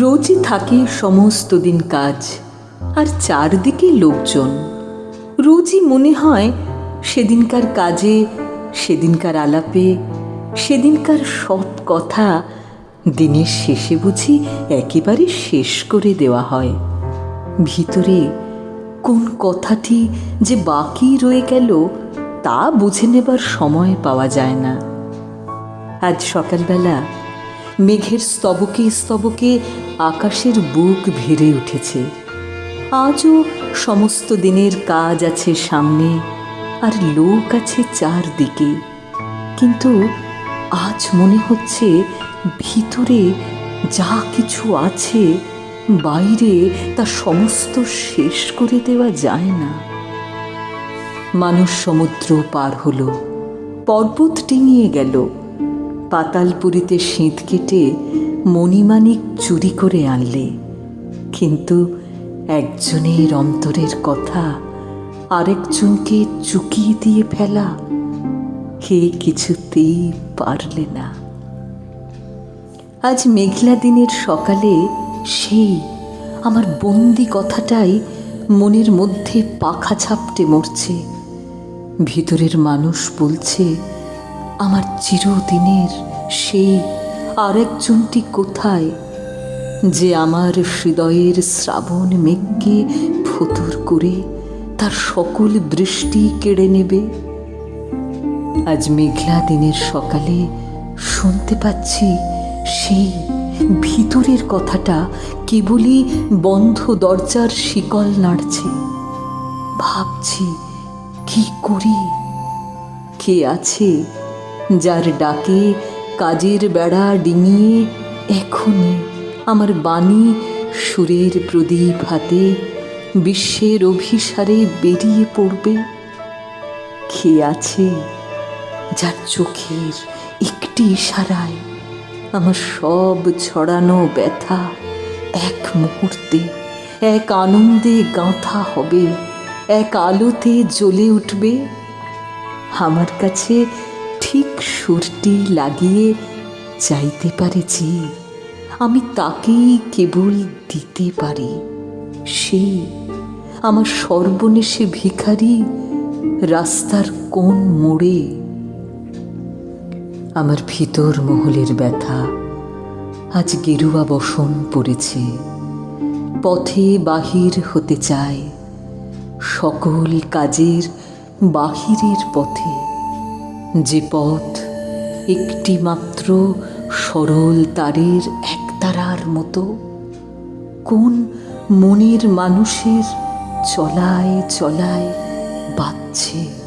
রোজই থাকে সমস্ত দিন কাজ, আর চারদিকে লোকজন। রোজই মনে হয় সেদিনকার কাজে, সেদিনকার আলাপে, সেদিনকার সব কথা দিনের শেষে বুঝি একেবারে শেষ করে দেওয়া হয়। ভিতরে কোন কথাটি যে বাকি রয়ে গেল তা বুঝে নেবার সময় পাওয়া যায় না। আজ সকালবেলা মেঘের স্তবকে স্তবকে আকাশের বুক ভেড়ে উঠেছে। আজও সমস্ত দিনের কাজ আছে সামনে আর লোক আছে চারদিকে। কিন্তু আজ মনে হচ্ছে ভিতরে যা কিছু আছে, বাইরে তা সমস্ত শেষ করে দেওয়া যায় না। মানুষ সমুদ্র পার হলো, পর্বত ডিঙিয়ে গেল। পাতালপুরীতে শীত কেটে মণিমাণিক চুরি করে আনলে। কিন্তু একজনের অন্তরের কথা আরেকজনকে চুকিয়ে দিয়ে ফেলা হে কিছুতেই পারলে না। আজ মেঘলা দিনের সকালে সেই আমার বন্দি কথাটাই মনের মধ্যে পাখা ছাপটে মরছে। ভিতরের মানুষ বলছে আমার চিরদিনের সেই আরেকজনটি কোথায় যে আমার হৃদয়ের শ্রাবণ মেঘকে ফতুর করে তার সকল দৃষ্টি কেড়ে নেবে? আজ মেঘলা দিনের সকালে শুনতে পাচ্ছি সেই ভিতরের কথাটা কেবলই বন্ধ দরজার শিকল নাড়ছে। ভাবছি, কি করি? কে আছে যার ডাকে কাজের বেড়া ডিঙিয়ে এখনই আমার বাণী সুরের প্রদীপ হাতে বিশ্বের অভিসারে বেরিয়ে পড়বে। কে আছে যার চোখের একটি ইশারায় আমার সব ছড়ানো ব্যথা এক মুহূর্তে, এক আনন্দে গাঁথা হবে, এক আলোতে জ্বলে উঠবে। আমার কাছে ঠিক সুরটি লাগিয়ে চাইতে পারে যে, আমি তাকেই কেবল দিতে পারি। সেই আমার সর্বনেশে ভিখারি রাস্তার কোন মোড়ে? আমার ভিতর মহলের ব্যথা আজ গেরুয়া বসন পড়েছে। পথে বাহির হতে চায় সকল কাজের বাহিরের পথে। যে পথ একটি মাত্র সরল তারের এক তারার মতো, কোন মনের মানুষের চলায় চলায় বাজছে